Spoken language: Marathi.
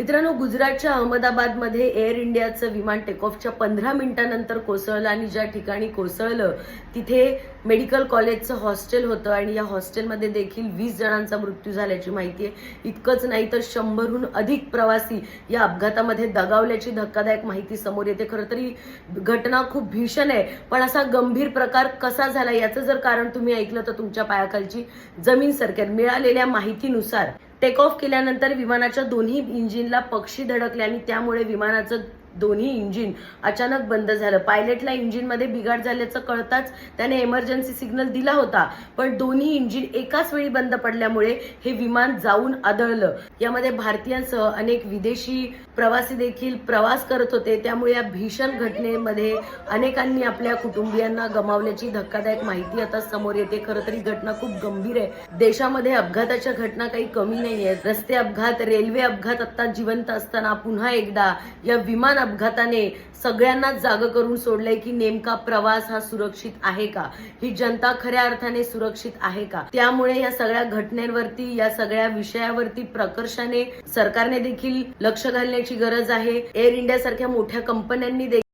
मित्रांनो गुजरातच्या अहमदाबादमध्ये एअर इंडियाचं विमान टेकऑफच्या पंधरा मिनिटानंतर कोसळलं आणि ज्या ठिकाणी कोसळलं तिथे मेडिकल कॉलेजचं हॉस्टेल होतं आणि या हॉस्टेलमध्ये देखील वीस जणांचा मृत्यू झाल्याची माहिती आहे. इतकंच नाही तर शंभरहून अधिक प्रवासी या अपघातामध्ये दगावल्याची धक्कादायक माहिती समोर येते. खरं तरी घटना खूप भीषण आहे. पण असा गंभीर प्रकार कसा झाला याचं जर कारण तुम्ही ऐकलं तर तुमच्या पायाखालची जमीन सरकार मिळालेल्या माहितीनुसार टेक ऑफ केल्यानंतर विमानाच्या दोन्ही इंजिनला पक्षी धडकले आणि त्यामुळे विमानाचं दोन्ही इंजिन अचानक बंद झालं. पायलटला इंजिनमध्ये बिघाड झाल्याचं कळताच त्याने एमर्जन्सी सिग्नल दिला होता. पण दोन्ही इंजिन एकाच वेळी बंद पडल्यामुळे हे विमान जाऊन आदळलं. यामध्ये भारतीयांसह अनेक विदेशी प्रवासी देखील प्रवास करत होते. त्यामुळे या भीषण घटनेमध्ये अनेकांनी आपल्या कुटुंबियांना गमावल्याची धक्कादायक माहिती आता समोर येते. खरं तरी घटना खूप गंभीर आहे. देशामध्ये अपघाताच्या घटना काही कमी नाही आहेत रस्ते अपघात रेल्वे अपघात आता जिवंत असताना पुन्हा एकदा या विमान अपघाताने सगळ्यांनाच जाग करून सोडलंय की नेमका प्रवास हा सुरक्षित आहे का? ही जनता खऱ्या अर्थाने सुरक्षित आहे का? त्यामुळे या सगळ्या घटनेवरती या सगळ्या विषयावरती प्रकर्षाने सरकारने देखील लक्ष घालण्याची गरज आहे. एअर इंडिया सारख्या मोठ्या कंपन्यांनी देखील